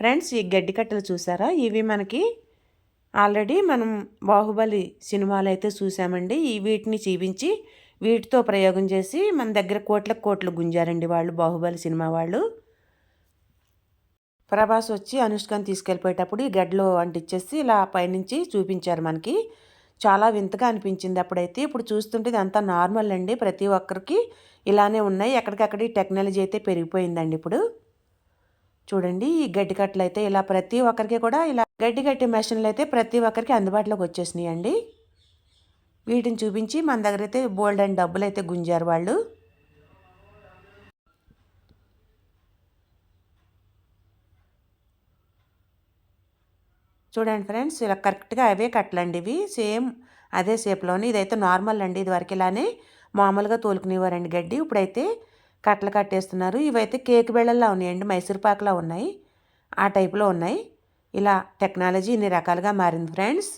Friends ఈ గడ్డి కట్టలు చూసారా? ఇవి మనకి ఆల్రెడీ మనం బాహుబలి సినిమాలు అయితే చూసామండి. ఈ వీటిని చూపించి వీటితో ప్రయోగం చేసి మన దగ్గర కోట్లకు కోట్లు గుంజారండి వాళ్ళు బాహుబలి సినిమా వాళ్ళు. ప్రభాస్ వచ్చి అనుష్కని తీసుకెళ్ళిపోయేటప్పుడు ఈ గడ్డలో అంటిచ్చేసి ఇలా పైనుంచి చూపించారు మనకి. చాలా వింతగా అనిపించింది అప్పుడైతే. ఇప్పుడు చూస్తుంటే అంతా నార్మల్ అండి. ప్రతి ఒక్కరికి ఇలానే ఉన్నాయి. ఎక్కడికక్కడ ఈ టెక్నాలజీ అయితే పెరిగిపోయిందండి ఇప్పుడు. చూడండి ఈ గడ్డి కట్టలు అయితే ఇలా ప్రతి ఒక్కరికి కూడా ఇలా గడ్డి కట్టే మెషిన్లు అయితే ప్రతి ఒక్కరికి అందుబాటులోకి వచ్చేసినాయి అండి వీటిని చూపించి మన దగ్గర అయితే బోల్డ్ అండ్ డబ్బులు అయితే గుంజారు వాళ్ళు. చూడండి ఫ్రెండ్స్ ఇలా కరెక్ట్గా అవే కట్టలండి ఇవి. సేమ్ అదే షేప్లోనే ఇదైతే నార్మల్ అండి ఇది వరకు ఇలానే మామూలుగా తోలుకునేవారండి గడ్డి. ఇప్పుడైతే కట్టలు కట్టేస్తున్నారు. ఇవైతే కేక్ బెళ్ళల్లా ఉన్నాయండి మైసూర్పాకులా ఉన్నాయి. ఆ టైప్లో ఉన్నాయి. ఇలా టెక్నాలజీ ఇన్ని రకాలుగా మారింది ఫ్రెండ్స్.